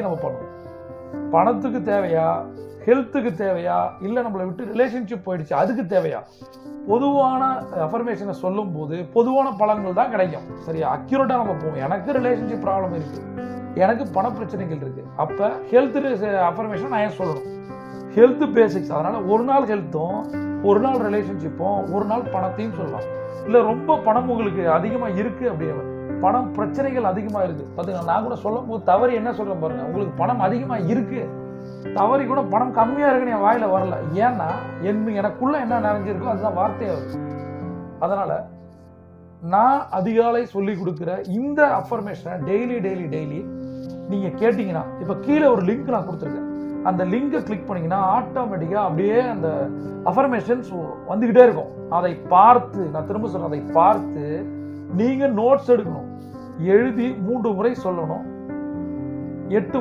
நம்ம பண்ணணும். பணத்துக்கு தேவையா? ஹெல்த்துக்கு தேவையா? இல்லை நம்மளை விட்டு ரிலேஷன்ஷிப் போயிடுச்சு அதுக்கு தேவையா? பொதுவான அஃபர்மேஷனை சொல்லும்போது பொதுவான பலன்கள் தான் கிடைக்கும். சரியா? அக்யூரேட்டாக நம்ம போவோம். எனக்கு ரிலேஷன்ஷிப் ப்ராப்ளம் இருக்குது எனக்கு பண பிரச்சனைகள் இருக்குது அப்போ ஹெல்த் அஃபர்மேஷன் நான் ஏன் சொல்லணும்? ஹெல்த் பேசிக்ஸ் அதனால் ஒரு நாள் ஹெல்த்தும் ஒரு நாள் ரிலேஷன்ஷிப்பும் ஒரு நாள் பணத்தையும் சொல்லலாம். இல்லை ரொம்ப பணம் உங்களுக்கு அதிகமாக இருக்குது அப்படின்னு பணம் பிரச்சனைகள் அதிகமாக இருக்குது பார்த்தீங்கன்னா நான் கூட சொல்லும் போது தவறு என்ன சொல்கிறேன் பாருங்க. உங்களுக்கு பணம் அதிகமாக இருக்குது தவறி கூட பணம் கம்மியாக இருக்குன்னு என் வாயில் வரல. ஏன்னா என் எனக்குள்ள என்ன நிறைஞ்சிருக்கோ அதுதான் வார்த்தையாக வருது அதனால் நான் அதிகாலை சொல்லி கொடுக்குற இந்த அஃபர்மேஷனை டெய்லி டெய்லி டெய்லி நீங்கள் கேட்டிங்கன்னா இப்போ கீழே ஒரு லிங்க் நான் கொடுத்துருக்கேன். அந்த லிங்கை கிளிக் பண்ணிங்கன்னா ஆட்டோமேட்டிக்காக அப்படியே அந்த அஃபர்மேஷன்ஸ் வந்துக்கிட்டே இருக்கும். அதை பார்த்து நான் திரும்ப சொல்கிறேன் அதை பார்த்து நீங்கள் நோட்ஸ் எடுக்கணும். எழுதி மூன்று முறை சொல்லணும். எட்டு